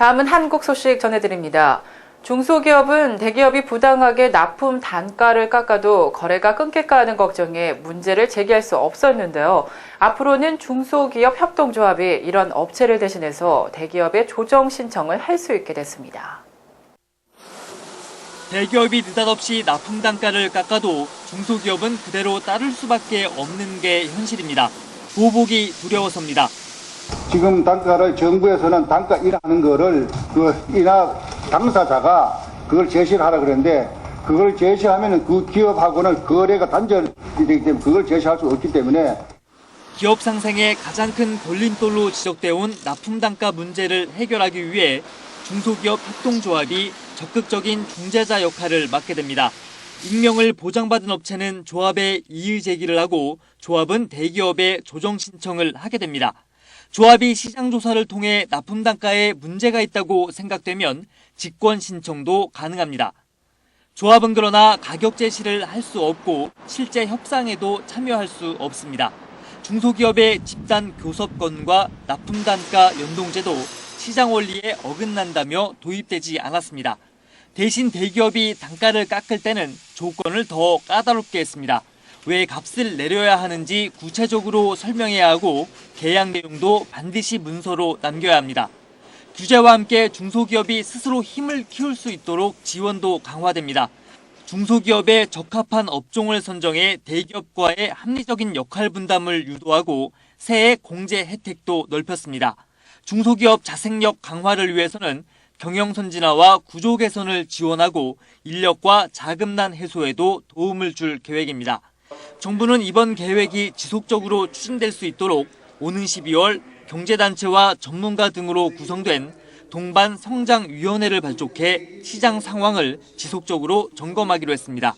다음은 한국 소식 전해드립니다. 중소기업은 대기업이 부당하게 납품 단가를 깎아도 거래가 끊길까 하는 걱정에 문제를 제기할 수 없었는데요. 앞으로는 중소기업 협동조합이 이런 업체를 대신해서 대기업의 조정 신청을 할 수 있게 됐습니다. 대기업이 느닷없이 납품 단가를 깎아도 중소기업은 그대로 따를 수밖에 없는 게 현실입니다. 보복이 두려워서입니다. 지금 단가를 정부에서는 단가 인하하는 거를 그 인하 당사자가 그걸 제시를 하라 그랬는데 그걸 제시하면은 그 기업하고는 거래가 단절이 되기 때문에 그걸 제시할 수 없기 때문에 기업 상생의 가장 큰 걸림돌로 지적돼 온 납품 단가 문제를 해결하기 위해 중소기업 협동조합이 적극적인 중재자 역할을 맡게 됩니다. 익명을 보장받은 업체는 조합에 이의 제기를 하고 조합은 대기업에 조정 신청을 하게 됩니다. 조합이 시장 조사를 통해 납품 단가에 문제가 있다고 생각되면 직권 신청도 가능합니다. 조합은 그러나 가격 제시를 할 수 없고 실제 협상에도 참여할 수 없습니다. 중소기업의 집단 교섭권과 납품 단가 연동제도 시장 원리에 어긋난다며 도입되지 않았습니다. 대신 대기업이 단가를 깎을 때는 조건을 더 까다롭게 했습니다. 왜 값을 내려야 하는지 구체적으로 설명해야 하고 계약 내용도 반드시 문서로 남겨야 합니다. 규제와 함께 중소기업이 스스로 힘을 키울 수 있도록 지원도 강화됩니다. 중소기업에 적합한 업종을 선정해 대기업과의 합리적인 역할 분담을 유도하고 세액 공제 혜택도 넓혔습니다. 중소기업 자생력 강화를 위해서는 경영 선진화와 구조 개선을 지원하고 인력과 자금난 해소에도 도움을 줄 계획입니다. 정부는 이번 계획이 지속적으로 추진될 수 있도록 오는 12월 경제단체와 전문가 등으로 구성된 동반 성장위원회를 발족해 시장 상황을 지속적으로 점검하기로 했습니다.